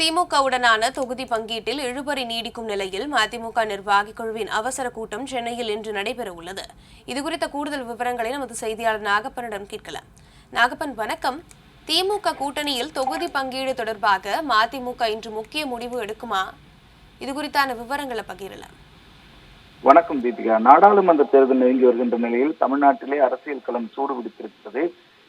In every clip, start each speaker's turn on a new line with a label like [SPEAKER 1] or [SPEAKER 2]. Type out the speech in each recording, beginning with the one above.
[SPEAKER 1] திமுகவுடனான தொகுதி பங்கீட்டில் இழுபறி நீடிக்கும் நிலையில் மதிமுக நிர்வாகிக் குழுவின் அவசர கூட்டம் சென்னையில் இன்று நடைபெற உள்ளது இதுகுறித்த கூடுதல் விவரங்களை நமது செய்தியாளர் நாகப்பனிடம் கேட்கலாம். நாகப்பன் வணக்கம். திமுக கூட்டணியில் தொகுதி பங்கீடு தொடர்பாக மதிமுக இன்று முக்கிய முடிவு எடுக்குமா? இது குறித்தான விவரங்களை பகிரலாம்.
[SPEAKER 2] வணக்கம் தீபிகா. நாடாளுமன்ற தேர்தல் நெருங்கி வருகின்ற நிலையில் தமிழ்நாட்டிலே அரசியல் களம் சூடு பிடித்திருக்கிறது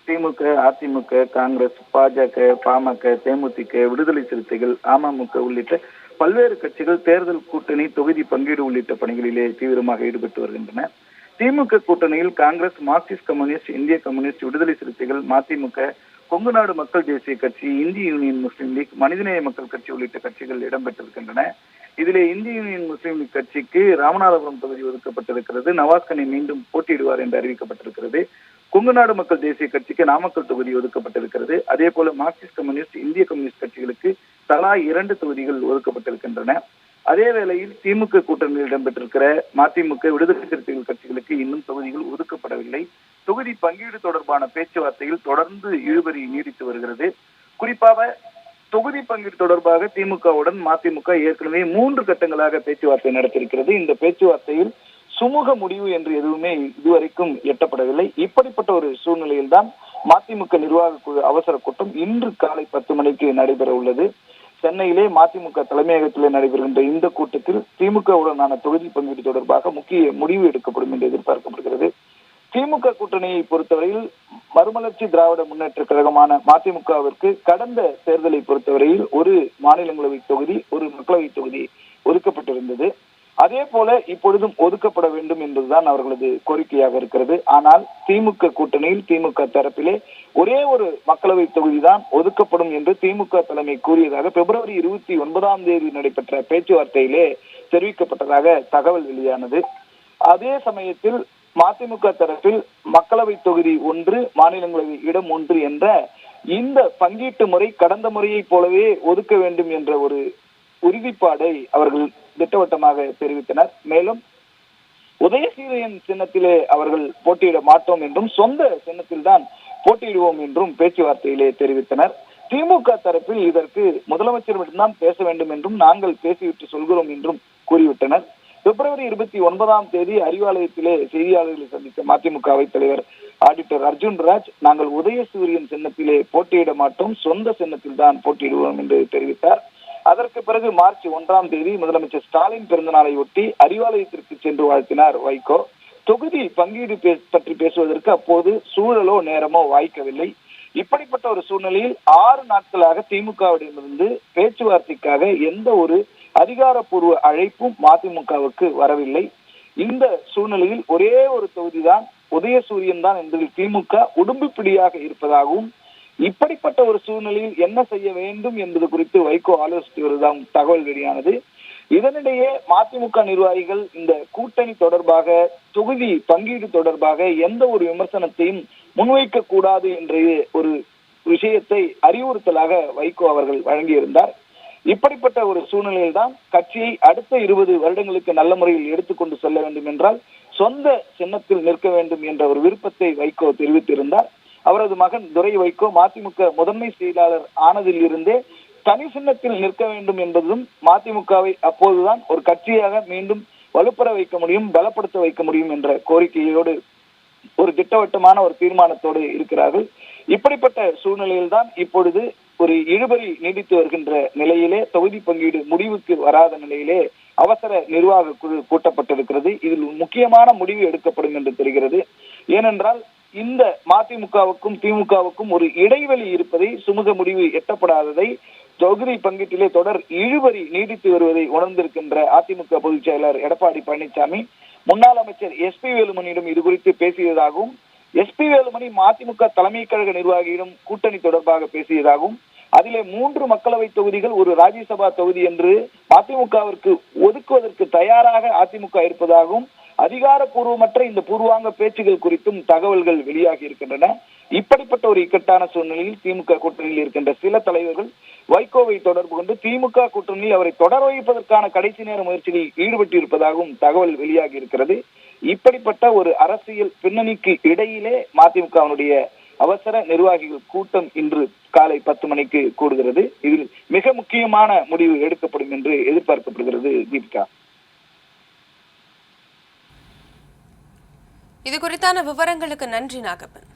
[SPEAKER 2] திமுக அதிமுக காங்கிரஸ் பாஜக பாமக தேமுதிக விடுதலை சிறுத்தைகள் அமமுக உள்ளிட்ட பல்வேறு கட்சிகள் தேர்தல் கூட்டணி தொகுதி பங்கீடு உள்ளிட்ட பணிகளிலே தீவிரமாக ஈடுபட்டு வருகின்றன. திமுக கூட்டணியில் காங்கிரஸ் மார்க்சிஸ்ட் கம்யூனிஸ்ட் இந்திய கம்யூனிஸ்ட் விடுதலை சிறுத்தைகள் மதிமுக கொங்கு நாடு மக்கள் தேசிய கட்சி இந்திய யூனியன் முஸ்லீம் லீக் மனிதநேய மக்கள் கட்சி உள்ளிட்ட கட்சிகள் இடம்பெற்றிருக்கின்றன. இதிலே இந்திய யூனியன் முஸ்லீம் லீக் கட்சிக்கு ராமநாதபுரம் தொகுதி ஒதுக்கப்பட்டிருக்கிறது. நவாஸ்கனி மீண்டும் போட்டியிடுவார் என்று அறிவிக்கப்பட்டிருக்கிறது. கொங்குநாடு மக்கள் தேசிய கட்சிக்கு நாமக்கல் தொகுதி ஒதுக்கப்பட்டிருக்கிறது. அதே போல மார்க்சிஸ்ட் கம்யூனிஸ்ட் இந்திய கம்யூனிஸ்ட் கட்சிகளுக்கு தலா இரண்டு தொகுதிகள் ஒதுக்கப்பட்டிருக்கின்றன. அதே வேளையில் திமுக கூட்டணியில் இடம்பெற்றிருக்கிற மதிமுக விடுதலை சிறுத்தைகள் கட்சிகளுக்கு இன்னும் தொகுதிகள் ஒதுக்கப்படவில்லை. தொகுதி பங்கீடு தொடர்பான பேச்சுவார்த்தையில் தொடர்ந்து இழுபறி நீடித்து வருகிறது. குறிப்பாக தொகுதி பங்கீடு தொடர்பாக திமுகவுடன் மதிமுக ஏற்கனவே மூன்று கட்டங்களாக பேச்சுவார்த்தை நடத்தியிருக்கிறது. இந்த பேச்சுவார்த்தையில் சுமூக முடிவு என்று எதுவுமே இதுவரைக்கும் எட்டப்படவில்லை. இப்படிப்பட்ட ஒரு சூழ்நிலையில்தான் மதிமுக நிர்வாக குழு அவசர கூட்டம் இன்று காலை பத்து மணிக்கு நடைபெற உள்ளது. சென்னையிலே மதிமுக தலைமையகத்திலே நடைபெறுகின்ற இந்த கூட்டத்தில் திமுகவுடனான தொகுதி பங்கீடு தொடர்பாக முக்கிய முடிவு எடுக்கப்படும் என்று எதிர்பார்க்கப்படுகிறது. திமுக கூட்டணியை பொறுத்தவரையில் மறுமலர்ச்சி திராவிட முன்னேற்ற கழகமான மதிமுகவிற்கு கடந்த தேர்தலை பொறுத்தவரையில் ஒரு மாநிலங்களவை தொகுதி ஒரு மக்களவை தொகுதி ஒதுக்கப்பட்டிருந்தது. அதே போல இப்பொழுதும் ஒதுக்கப்பட வேண்டும் என்பதுதான் அவர்களது கோரிக்கையாக இருக்கிறது. ஆனால் திமுக கூட்டணியில் திமுக தரப்பிலே ஒரே ஒரு மக்களவை தொகுதி தான் ஒதுக்கப்படும் என்று திமுக தலைமை கூறியதாக பிப்ரவரி இருபத்தி ஒன்பதாம் தேதி நடைபெற்ற பேச்சுவார்த்தையிலே தெரிவிக்கப்பட்டதாக தகவல் வெளியானது. அதே சமயத்தில் மதிமுக தரப்பில் மக்களவை தொகுதி ஒன்று மாநிலங்களவை இடம் ஒன்று என்ற இந்த பங்கீட்டு முறை கடந்த முறையைப் போலவே ஒதுக்க வேண்டும் என்ற ஒரு உறுதிப்பாடை அவர்கள் திட்டவட்டமாக தெரிவித்தனர். மேலும் உதயசீரியன் சின்னத்திலே அவர்கள் போட்டியிட மாட்டோம் என்றும் சொந்த சின்னத்தில் தான் போட்டியிடுவோம் என்றும் பேச்சுவார்த்தையிலே தெரிவித்தனர். திமுக தரப்பில் இதற்கு முதலமைச்சர் மட்டும்தான் பேச வேண்டும் என்றும் நாங்கள் பேசிவிட்டு சொல்கிறோம் என்றும் கூறிவிட்டனர். பிப்ரவரி இருபத்தி ஒன்பதாம் தேதி அறிவாலயத்திலே செய்தியாளர்களை சந்தித்த மதிமுக அவைத் தலைவர் ஆடிட்டர் அர்ஜுன் ராஜ் நாங்கள் உதயசூரியன் சின்னத்திலே போட்டியிட மாட்டோம் சொந்த சின்னத்தில் தான் போட்டியிடுவோம் என்று தெரிவித்தார். அதற்கு பிறகு மார்ச் ஒன்றாம் தேதி முதலமைச்சர் ஸ்டாலின் பிறந்தநாளை ஒட்டி அறிவாலயத்திற்கு சென்று வாழ்த்தினார் வைகோ. தொகுதி பங்கீடு பற்றி பேசுவதற்கு அப்போது சூழலோ நேரமோ வாய்க்கவில்லை. இப்படிப்பட்ட ஒரு சூழ்நிலையில் ஆறு நாட்களாக திமுகவிடமிருந்து பேச்சுவார்த்தைக்காக எந்த ஒரு அதிகாரப்பூர்வ அழைப்பும் மதிமுகவுக்கு வரவில்லை. இந்த சூழ்நிலையில் ஒரே ஒரு தொகுதிதான் உதயசூரியன் தான் என்பதில் திமுக உடும்புப்பிடியாக இருப்பதாகவும் இப்படிப்பட்ட ஒரு சூழ்நிலையில் என்ன செய்ய வேண்டும் என்பது குறித்து வைகோ ஆலோசித்து வருவதாகவும் தகவல் வெளியானது. இதனிடையே மதிமுக நிர்வாகிகள் இந்த கூட்டணி தொடர்பாக தொகுதி பங்கீடு தொடர்பாக எந்த ஒரு விமர்சனத்தையும் முன்வைக்க கூடாது என்ற ஒரு விஷயத்தை அறிவுறுத்தலாக வைகோ அவர்கள் வழங்கியிருந்தார். இப்படிப்பட்ட ஒரு சூழ்நிலையில் தான் கட்சியை அடுத்த இருபது வருடங்களுக்கு நல்ல முறையில் எடுத்துக்கொண்டு செல்ல வேண்டும் என்றால் சொந்த சின்னத்தில் நிற்க வேண்டும் என்ற ஒரு விருப்பத்தை வைகோ தெரிவித்திருந்தார். அவரது மகன் துரை வைகோ மதிமுக முதன்மை செயலாளர் ஆனதில் இருந்தே தனி சின்னத்தில் நிற்க வேண்டும் என்பதும் மதிமுகவை அப்போதுதான் ஒரு கட்சியாக மீண்டும் வலுப்பெற வைக்க முடியும் பலப்படுத்த வைக்க முடியும் என்ற கோரிக்கையோடு ஒரு திட்டவட்டமான ஒரு தீர்மானத்தோடு இருக்கிறார்கள். இப்படிப்பட்ட சூழ்நிலையில் தான் இப்பொழுது ஒரு இழுபறி நீடித்து வருகின்ற நிலையிலே தொகுதி பங்கீடு முடிவுக்கு வராத நிலையிலே அவசர நிர்வாக குழு கூட்டப்பட்டிருக்கிறது. இதில் முக்கியமான முடிவு எடுக்கப்படும் என்று தெரிகிறது. ஏனென்றால் இந்த மதிமுகவுக்கும் திமுகவுக்கும் ஒரு இடைவெளி இருப்பதை சுமூக முடிவு எட்டப்படாததை தொகுதி பங்கீட்டிலே தொடர் இழுபறி நீடித்து வருவதை உணர்ந்திருக்கின்ற அதிமுக பொதுச் செயலாளர் எடப்பாடி பழனிசாமி முன்னாள் அமைச்சர் எஸ் பி வேலுமணியிடம் இது குறித்து பேசியதாகவும் எஸ் பி வேலுமணி மதிமுக தலைமை கழக நிர்வாகியிடம் கூட்டணி தொடர்பாக பேசியதாகவும் அதிலே மூன்று மக்களவை தொகுதிகள் ஒரு ராஜ்யசபா தொகுதி என்று அதிமுகவிற்கு ஒதுக்குவதற்கு தயாராக அதிமுக இருப்பதாகவும் அதிகாரப்பூர்வமற்ற இந்த பூர்வாங்க பேச்சுகள் குறித்தும் தகவல்கள் வெளியாகி இருக்கின்றன. இப்படிப்பட்ட ஒரு இக்கட்டான சூழ்நிலையில் திமுக கூட்டணியில் இருக்கின்ற சில தலைவர்கள் வைகோவை தொடர்பு கொண்டு திமுக கூட்டணியில் அவரை தொடர வைப்பதற்கான கடைசி நேர முயற்சியில் ஈடுபட்டு இருப்பதாகவும் தகவல் வெளியாகி இருக்கிறது. இப்படிப்பட்ட ஒரு அரசியல் பின்னணிக்கு இடையிலே மதிமுகவினுடைய அவசர நிர்வாகிகள் கூட்டம் இன்று காலை பத்து மணிக்கு கூடுகிறது. இதில் மிக முக்கியமான முடிவு எடுக்கப்படும் என்று எதிர்பார்க்கப்படுகிறது தீபிகா.
[SPEAKER 1] இது குறித்தான விவரங்களுக்கு நன்றி நாகப்பன்.